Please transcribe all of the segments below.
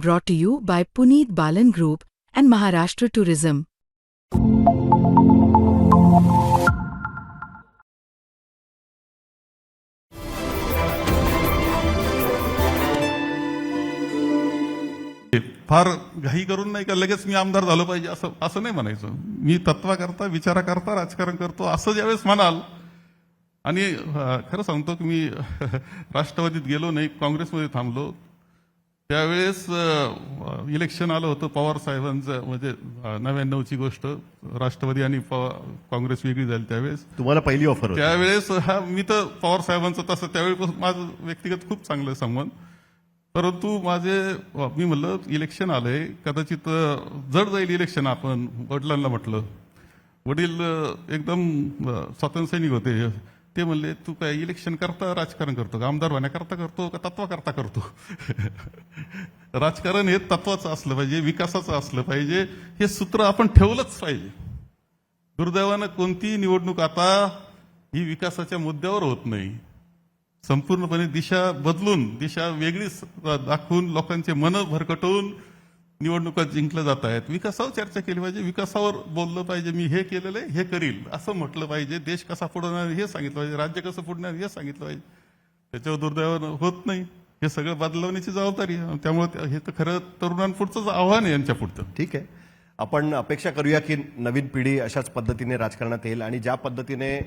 brought to you by Puneet Balan Group and Maharashtra Tourism. फार घाई करून नाही का लगेच मी आमदार झालो पाहिजे असं असं नाही म्हणायचं. मी तत्वाकरता विचाराकरता राजकारण करतो असं ज्यावेळेस म्हणाल. आणि खरं सांगतो की मी राष्ट्रवादीत गेलो नाही काँग्रेसमध्ये थांबलो. त्यावेळेस इलेक्शन आलं होतं पवार साहेबांचं म्हणजे नव्याण्णवची गोष्ट. राष्ट्रवादी आणि काँग्रेस वेगळी झाली त्यावेळेस. तुम्हाला पहिली ऑफर होती. त्यावेळेस हा मी तर पवार साहेबांचं तसं त्यावेळेपासून माझं व्यक्तिगत खूप चांगलं संबंध. परंतु माझे मी म्हणलं इलेक्शन आलंय कदाचित जड जाईल इलेक्शन आपण वडिलांना म्हटलं. वडील एकदम स्वातंत्र्यसैनिक होते. ते म्हणले तू काय इलेक्शन करता राजकारण करतो का? आमदार होण्याकरता करतो का? तत्वाकरता करतो? राजकारण हे तत्वाचं असलं पाहिजे विकासाचं असलं पाहिजे हे सूत्र आपण ठेवलंच पाहिजे. दुर्दैवानं कोणतीही निवडणूक आता ही विकासाच्या मुद्द्यावर होत नाही. संपूर्णपणे दिशा बदलून दिशा वेगळीच दाखवून लोकांचे मन भरकटवून निवडणुका जिंकल्या जात आहेत. विकासावर चर्चा केली पाहिजे विकासावर बोललं पाहिजे मी हे केलेलं आहे हे करील असं म्हटलं पाहिजे. देश कसा पुढणार हे सांगितलं पाहिजे राज्य कसं पुढणार हे सांगितलं पाहिजे. त्याच्यावर दुर्दैवानं होत नाही. हे सगळं बदलवण्याची जबाबदारी आहे. त्यामुळे हे तर खरं तरुणांपुढचंच आव्हान आहे यांच्या पुढचं. ठीक आहे. आपण अपेक्षा करूया की नवीन पिढी अशाच पद्धतीने राजकारणात येईल आणि ज्या पद्धतीने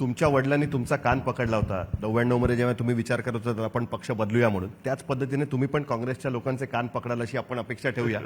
तुमच्या वडिलांनी तुमचा कान पकडला होता नव्याण्णवमध्ये जेव्हा तुम्ही विचार करत होता आपण पक्ष बदलूया म्हणून त्याच पद्धतीने तुम्ही पण काँग्रेसच्या लोकांचे कान पकडाल अशी आपण अपेक्षा ठेवूया.